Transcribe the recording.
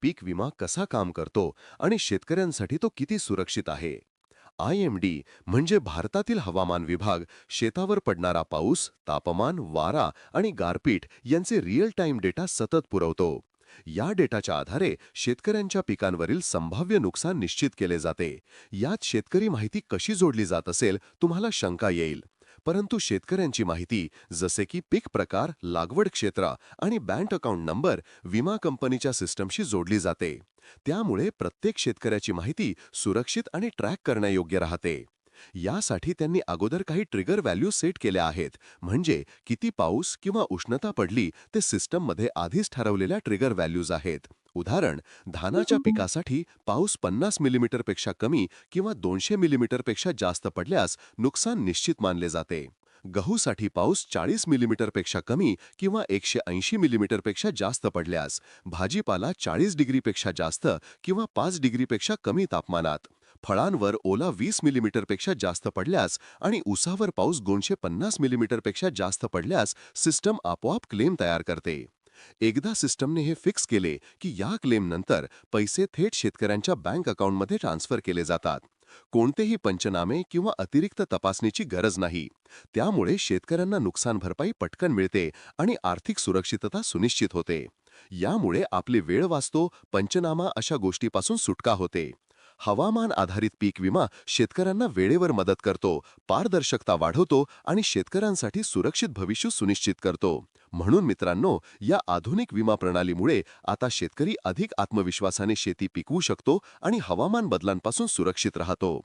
पीक विमा कसा काम करतो आणि शेतकऱ्यांसाठी तो किती सुरक्षित आहे? आय एम डी म्हणजे भारतातील हवामान विभाग शेतावर पडणारा पाऊस तापमान वारा आणि गारपीट यांचे रिअल टाइम डेटा सतत पुरवतो. या डेटाच्या आधारे शेतकऱ्यांच्या पिकांवरील संभाव्य नुकसान निश्चित केले जाते. यात शेतकरी माहिती कशी जोडली जात असेल तुम्हाला शंका येईल. परंतु शेतकऱ्यांची माहिती जसे की पीक प्रकार लागवड क्षेत्र आणि बँक अकाउंट नंबर विमा कंपनीच्या सिस्टमशी जोडली जाते. त्यामुळे प्रत्येक शेतकऱ्याची माहिती सुरक्षित आणि ट्रॅक करण्यायोग्य राहते. यासाठी त्यांनी अगोदर काही ट्रिगर व्हॅल्यू सेट केल्या आहेत म्हणजे किती पाऊस किंवा उष्णता पडली ते सिस्टममध्ये आधीच ठरवलेल्या ट्रिगर व्हॅल्यूज आहेत. उदाहरण धानाच्या पिकासाठी पाऊस पन्नास मिलीमीटरपेक्षा कमी किंवा दोनशे मिलीमीटरपेक्षा जास्त पडल्यास नुकसान निश्चित मानले जाते. गहूसाठी पाऊस चाळीस मिलीमीटरपेक्षा कमी किंवा एकशे ऐंशी मिलीमीटरपेक्षा जास्त पडल्यास भाजीपाला चाळीस डिग्रीपेक्षा जास्त किंवा पाच डिग्रीपेक्षा कमी तापमानात. फळांवर ओला वीस मिलीमीटरपेक्षा जास्त पडल्यास आणि उसावर पाऊस दोनशे पन्नास मिलीमीटरपेक्षा जास्त पडल्यास सिस्टम आपोआप क्लेम तयार करते. एकदा सिस्टमने हे फिक्स केले की या क्लेमनंतर पैसे थेट शेतकऱ्यांच्या बँक अकाउंटमध्ये ट्रान्स्फर केले जातात. कोणतेही पंचनामे किंवा अतिरिक्त तपासणीची गरज नाही. त्यामुळे शेतकऱ्यांना नुकसान भरपाई पटकन मिळते आणि आर्थिक सुरक्षितता सुनिश्चित होते. यामुळे आपली वेळ वाचतो पंचनामा अशा गोष्टीपासून सुटका होते. हवामान आधारित पीक विमा शेतकऱ्यांना वेळेवर मदत करतो पारदर्शकता वाढवतो आणि शेतकऱ्यांसाठी सुरक्षित भविष्य सुनिश्चित करतो. म्हणून मित्रांनो या आधुनिक विमा प्रणालीमुळे आता शेतकरी अधिक आत्मविश्वासाने शेती पिकवू शकतो आणि हवामान बदलांपासून सुरक्षित राहतो.